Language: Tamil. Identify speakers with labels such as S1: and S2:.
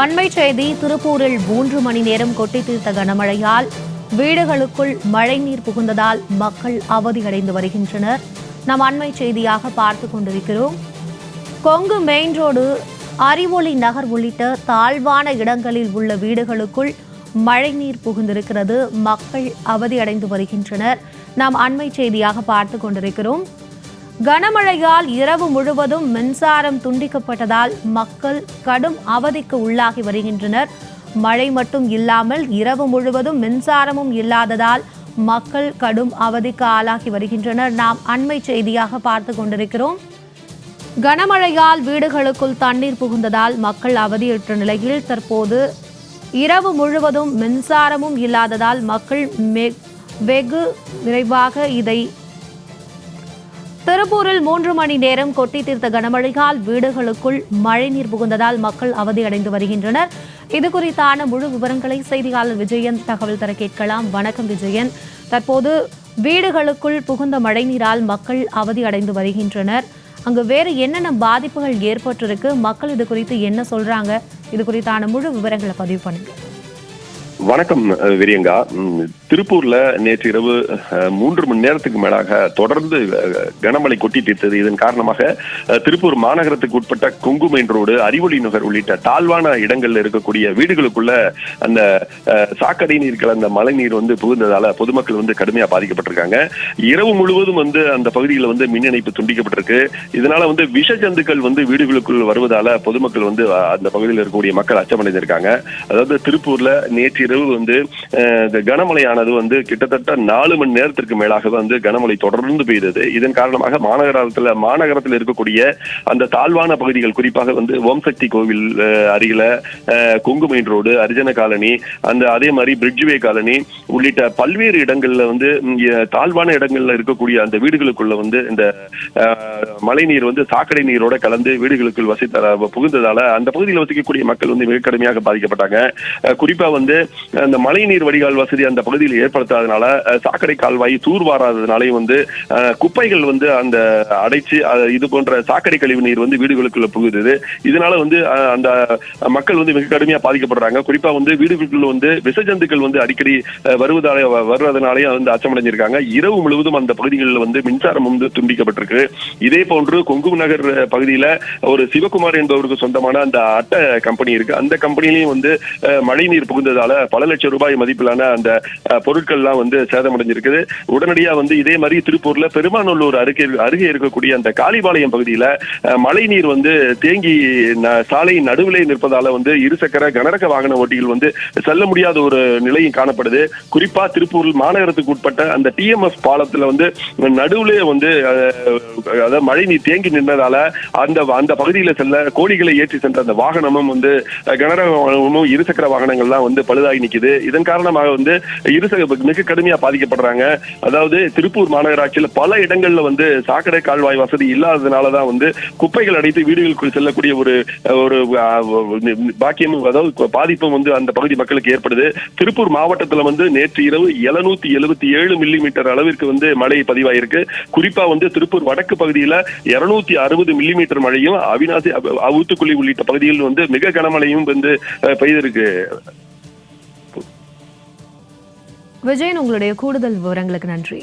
S1: அண்மை செய்தி திருப்பூரில் மூன்று மணி நேரம் கொட்டி தீர்த்த கனமழையால் வீடுகளுக்குள் மழைநீர் புகுந்ததால் மக்கள் அவதியடைந்து வருகின்றனர். நாம் அண்மை செய்தியாக பார்த்து கொண்டிருக்கிறோம். கொங்கு மெயின் ரோடு அறிவொளி நகர் உள்ளிட்ட தாழ்வான இடங்களில் உள்ள வீடுகளுக்குள் மழைநீர் புகுந்திருக்கிறது. மக்கள் அவதியடைந்து வருகின்றனர். நாம் அண்மை செய்தியாக பார்த்து கொண்டிருக்கிறோம். கனமழையால் இரவு முழுவதும் மின்சாரம் துண்டிக்கப்பட்டதால் மக்கள் கடும் அவதிக்கு உள்ளாகி வருகின்றனர். மழை மட்டும் இல்லாமல் இரவு முழுவதும் மின்சாரமும் இல்லாததால் மக்கள் கடும் அவதிக்கு ஆளாகி வருகின்றனர். நாம் அண்மை செய்தியாக பார்த்து கொண்டிருக்கிறோம். கனமழையால் வீடுகளுக்குள் தண்ணீர் புகுந்ததால் மக்கள் அவதியுற்ற நிலையில் தற்போது இரவு முழுவதும் மின்சாரமும் இல்லாததால் மக்கள் வெகு விரைவாக இதை திருப்பூரில் மூன்று மணி நேரம் கொட்டி தீர்த்த கனமழையால் வீடுகளுக்குள் மழைநீர் புகுந்ததால் மக்கள் அவதியடைந்து வருகின்றனர். இது குறித்தான முழு விவரங்களை செய்தியாளர் விஜயன் தகவல் தர கேட்கலாம். வணக்கம் விஜயன். தற்போது வீடுகளுக்குள் புகுந்த மழைநீரால் மக்கள் அவதியடைந்து வருகின்றனர். அங்கு வேறு என்னென்ன பாதிப்புகள் ஏற்பட்டிருக்கு? மக்கள் இது குறித்து என்ன சொல்றாங்க? இது குறித்தான முழு விவரங்களை பதிவு பண்ணுங்க.
S2: வணக்கம் விரியங்கா. திருப்பூர்ல நேற்று இரவு மூன்று மணி நேரத்துக்கு மேலாக தொடர்ந்து கனமழை கொட்டி தீர்த்தது. இதன் காரணமாக திருப்பூர் மாநகரத்துக்கு உட்பட்ட கொங்கு மெயின் ரோடு அறிவொளி நகர் உள்ளிட்ட தாழ்வான இடங்கள்ல இருக்கக்கூடிய வீடுகளுக்குள்ள அந்த சாக்கடை நீர் கலந்த மழை நீர் வந்து புகுந்ததால பொதுமக்கள் வந்து கடுமையா பாதிக்கப்பட்டிருக்காங்க. இரவு முழுவதும் வந்து அந்த பகுதியில் வந்து மின் இணைப்பு துண்டிக்கப்பட்டிருக்கு. இதனால வந்து விஷ ஜந்துக்கள் வந்து வீடுகளுக்குள் வருவதால பொதுமக்கள் வந்து அந்த பகுதியில் இருக்கக்கூடிய மக்கள் அச்சமடைந்திருக்காங்க. அதாவது திருப்பூர்ல நேற்று இரவு வந்து இந்த கனமழையானது வந்து கிட்டத்தட்ட நாலு மணி நேரத்திற்கு மேலாக வந்து கனமழை தொடர்ந்து பெய்தது. இதன் காரணமாக மாநகரத்தில் மாநகரத்தில் இருக்கக்கூடிய அந்த தாழ்வான பகுதிகள் குறிப்பாக வந்து ஓம் சக்தி கோவில் அருகில Kongu main road Harijana colony அந்த அதே மாதிரி பிரிட்ஜ்வே காலனி உள்ளிட்ட பல்வேறு இடங்கள்ல வந்து தாழ்வான இடங்கள்ல இருக்கக்கூடிய அந்த வீடுகளுக்குள்ள வந்து இந்த மழை மழைநீர் வந்து சாக்கடை நீரோட கலந்து வீடுகளுக்குள் வசித்த புகுந்ததால அந்த பகுதியில் வசிக்கக்கூடிய மக்கள் வந்து மிக கடுமையாக பாதிக்கப்பட்டாங்க. குறிப்பா வந்து அந்த மழைநீர் வடிகால் வசதி அந்த பகுதியில் ஏற்படுத்தாதனால சாக்கடை கால்வாய் தூர்வாராததுனாலையும் வந்து குப்பைகள் வந்து அந்த அடைச்சு இது போன்ற சாக்கடை கழிவு நீர் வந்து வீடுகளுக்குள்ள புகுது இதனால வந்து அந்த மக்கள் வந்து மிக கடுமையா பாதிக்கப்படுறாங்க. குறிப்பா வந்து வீடுகளுக்குள்ள வந்து விசஜந்துக்கள் வந்து அடிக்கடி வருவதால வருவதாலே வர்றதுனாலே வந்து அச்சமடைஞ்சிருக்காங்க. இரவு முழுவதும் அந்த பகுதிகளில் வந்து மின்சாரம் வந்து துண்டிக்கப்பட்டிருக்கு. இதே போன்று கொங்கு நகர் பகுதியில ஒரு சிவகுமார் என்பவருக்கு சொந்தமான அந்த அட்டை கம்பெனி இருக்கு. அந்த கம்பெனிலையும் வந்து மழைநீர் புகுந்ததால பல லட்சம் ரூபாய் மதிப்பிலான அந்த பொருட்கள்லாம் வந்து சேதமடைஞ்சிருக்குது. உடனடியா வந்து இதே மாதிரி திருப்பூர்ல பெருமாநல்லூர் அருகே அருகே இருக்கக்கூடிய அந்த காளிபாளையம் பகுதியில மழைநீர் வந்து தேங்கி சாலை நடுவிலே நிற்பதால வந்து இருசக்கர கனரக வாகன ஓட்டிகள் வந்து செல்ல முடியாத ஒரு நிலையும் காணப்படுது. குறிப்பா திருப்பூர் மாநகரத்துக்கு உட்பட்ட அந்த டிஎம்எஸ் பாலத்துல வந்து நடுவுலே வந்து அதாவது மழை நீர் தேங்கி நின்றதால அந்த அந்த பகுதியில செல்ல கோடிகளை ஏற்றி சென்ற அந்த வாகனமும் வந்து கனரக வாகனமும் இருசக்கர வாகனங்கள்லாம் வந்து பழுதாகி நிக்குது. இதன் காரணமாக வந்து இருசக மிக கடுமையா பாதிக்கப்படுறாங்க. அதாவது திருப்பூர் மாநகராட்சியில பல இடங்கள்ல வந்து சாக்கடை கால்வாய் வசதி இல்லாததுனால தான் வந்து குப்பைகள் அடைத்து வீடுகளுக்குள் செல்லக்கூடிய ஒரு ஒரு பாக்கியமும் அதாவது பாதிப்பும் வந்து அந்த பகுதி மக்களுக்கு ஏற்படுது. திருப்பூர் மாவட்டத்துல வந்து நேற்று இரவு எழுநூத்தி எழுபத்தி ஏழு மில்லி மீட்டர் அளவிற்கு வந்து மழை பதிவாயிருக்கு. குறிப்பா வந்து திருப்பூர் வடக்கு பகுதியில இருநூத்தி அறுபது மில்லி மீட்டர் மழையும் அவினாசி அ- உள்ளிட்ட பகுதிகளில் வந்து மிக கனமழையும் வந்து பெய்திருக்கு.
S1: விஜயன் உங்களுடைய கூடுதல் விவரங்களுக்கு நன்றி.